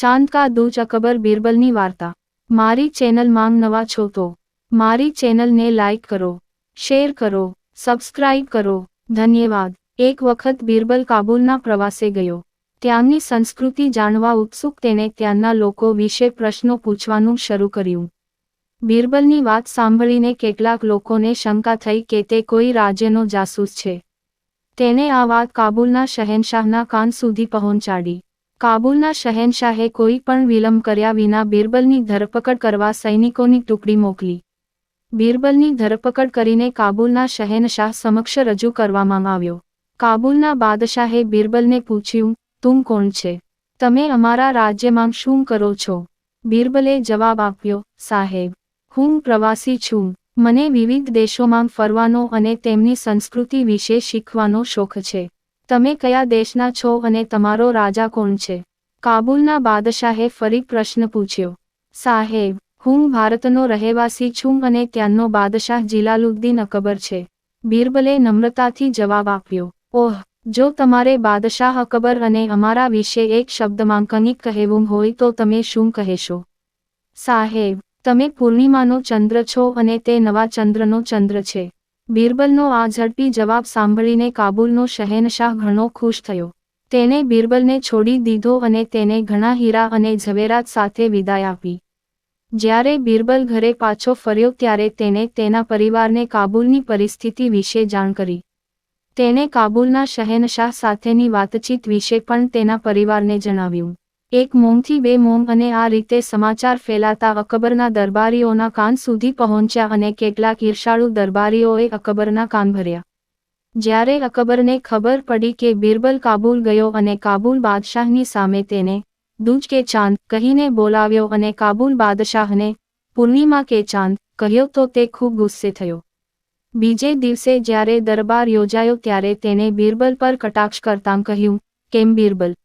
ચાંદ કા દૂજ અકબર બિરબલની વાર્તા. મારી ચેનલ માંગ નવા છો તો, મારી ચેનલને લાઇક કરો, શેર કરો, સબસ્ક્રાઇબ કરો. ધન્યવાદ. એક વખત બિરબલ કાબુલના પ્રવાસે ગયો. ત્યાંની સંસ્કૃતિ જાણવા ઉત્સુક તેણે ત્યાંના લોકો વિશે પ્રશ્નો પૂછવાનું શરૂ કર્યું. બિરબલની વાત સાંભળીને કેટલાક લોકોને શંકા થઈ કે તે કોઈ રાજ્યનો જાસૂસ છે. તેણે આ વાત કાબુલના શહેનશાહના કાન સુધી પહોંચાડી. કાબુલના શહેનશાહે કોઈ પણ વિલંબ કર્યા વિના બિરબલની ધરપકડ કરવા સૈનિકોની ટુકડી મોકલી. બિરબલની ધરપકડ કરીને કાબુલના શહેનશાહ સમક્ષ રજૂ કરવામાં આવ્યો. કાબુલના બાદશાહે બિરબલને પૂછ્યું, તું કોણ છે? તમે અમારા રાજ્યમાં શું કરો છો? બિરબલે જવાબ આપ્યો, સાહેબ, હું પ્રવાસી છું. મને વિવિધ દેશોમાં ફરવાનો અને તેમની સંસ્કૃતિ વિશે શીખવાનો શોખ છે. તમે કયા દેશના છો અને તમારો રાજા કોણ છે? કાબુલના બાદશાહે ફરી પ્રશ્ન પૂછ્યો. સાહેબ, હું ભારતનો રહેવાસી છું અને ત્યાંનો બાદશાહ જિલાલુદ્દીન અકબર છે. બિરબલે નમ્રતાથી જવાબ આપ્યો. ઓહ, જો તમારે બાદશાહ અકબર અને અમારા વિશે એક શબ્દમાં કંઈક કહેવું હોય તો તમે શું કહેશો? સાહેબ, તમે પૂર્ણિમાનો ચંદ્ર છો અને તે નવા ચંદ્રનો ચંદ્ર છે. બિરબલનો આ ઝડપી જવાબ સાંભળીને કાબુલનો શહેનશાહ ઘણો ખુશ થયો. તેણે બિરબલને છોડી દીધો અને તેને ઘણા હીરા અને ઝવેરાત સાથે વિદાય આપી. જ્યારે બિરબલ ઘરે પાછો ફર્યો ત્યારે તેણે તેના પરિવારને કાબુલની પરિસ્થિતિ વિશે જાણ કરી. તેણે કાબુલના શહેનશાહ સાથેની વાતચીત વિશે પણ તેના પરિવારને જણાવ્યું. એક મોમથી બે મોમ અને આ રીતે સમાચાર ફેલાતા અકબરના દરબારીઓના કાન સુધી પહોંચ્યા અને કેટલાક ઈર્ષાળુ દરબારીઓએ અકબરના કાન ભર્યા. જ્યારે અકબરને ખબર પડી કે બિરબલ કાબુલ ગયો અને કાબુલ બાદશાહની સામે તેને દૂજ કે ચાંદ કહીને બોલાવ્યો અને કાબુલ બાદશાહને પૂર્ણિમા કે ચાંદ કહ્યો તો તે ખૂબ ગુસ્સે થયો. બીજે દિવસે જ્યારે દરબાર યોજાયો ત્યારે તેને બિરબલ પર કટાક્ષ કરતાં કહ્યું, કેમ બિરબલ?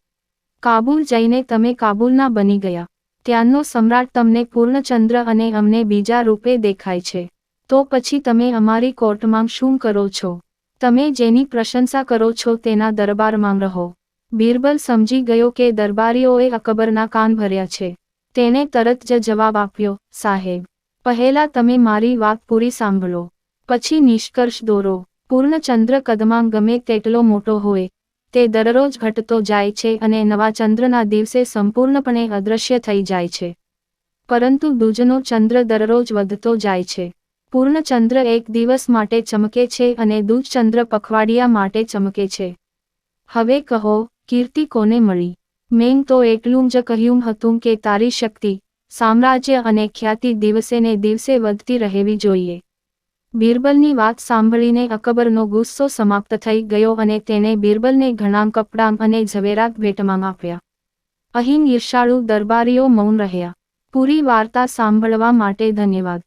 કાબુલ જઈને તમે કાબુલના બની ગયા. ત્યાંનો સમ્રાટ તમને પૂર્ણચંદ્ર અને અમને બીજા રૂપે દેખાય છે. તો પછી તમે અમારી કોર્ટમાં શું કરો છો? તમે જેની પ્રશંસા કરો છો તેના દરબારમાં રહો. બિરબલ સમજી ગયો કે દરબારીઓએ અકબરના કાન ભર્યા છે. તેને તરત જ જવાબ આપ્યો, સાહેબ, પહેલા તમે મારી વાત પૂરી સાંભળો. પછી નિષ્કર્ષ દોરો. પૂર્ણચંદ્ર કદમાં ગમે તેટલો મોટો હોય તે દરરોજ ઘટતો જાય છે અને નવા ચંદ્રના દિવસે સંપૂર્ણપણે અદૃશ્ય થઈ જાય છે. પરંતુ દૂજનો ચંદ્ર દરરોજ વધતો જાય છે. પૂર્ણ ચંદ્ર એક દિવસ માટે ચમકે છે અને દૂજચંદ્ર પખવાડિયા માટે ચમકે છે. હવે કહો, કીર્તિ કોને મળી? મેં તો એટલું જ કહ્યું હતું કે તારી શક્તિ, સામ્રાજ્ય અને ખ્યાતિ દિવસે ને દિવસે વધતી રહેવી જોઈએ. બિરબલની વાત સાંભળીને અકબરનો ગુસ્સો સમાપ્ત થઈ ગયો અને તેણે બિરબલને ઘણા કપડાં અને ઝવેરાત ભેટમાં આપ્યા. અહીં ઈર્ષાળુ દરબારીઓ મૌન રહ્યા. પૂરી વાર્તા સાંભળવા માટે ધન્યવાદ.